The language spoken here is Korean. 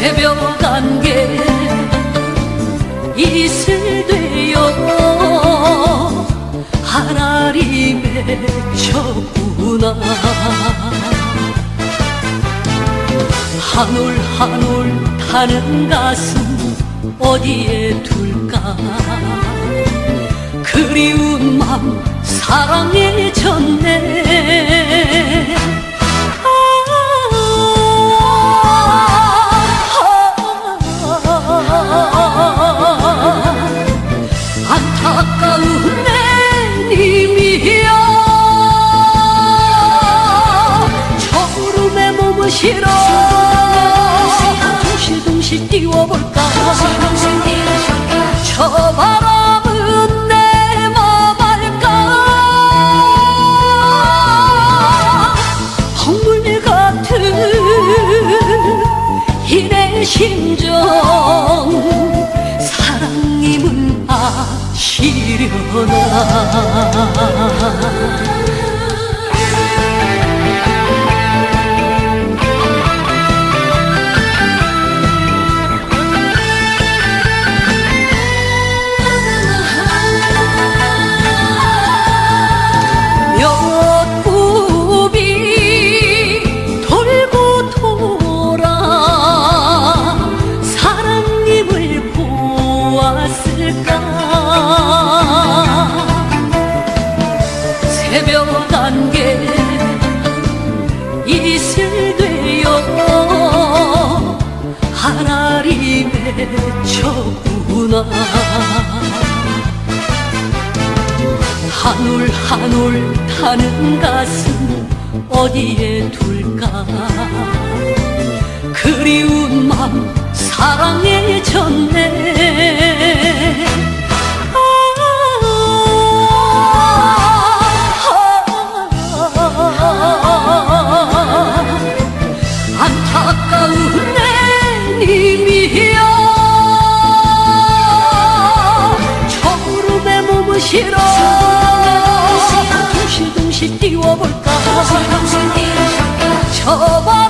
새벽 안개 이슬 되어 하나리 맺혔구나. 한올 한올 타는 가슴 어디에 둘까? 그리운 맘 사랑해 안타까운 내 님이여. 저름에 몸을 실어 시려나 이슬 되어 하나리 맺혔구나. 한올 한올 타는 가슴 어디에 둘까? 그리운 맘 사랑해졌네 싫어. 둥실둥실 띄워볼까? 둥실둥실 띄워볼까? 저번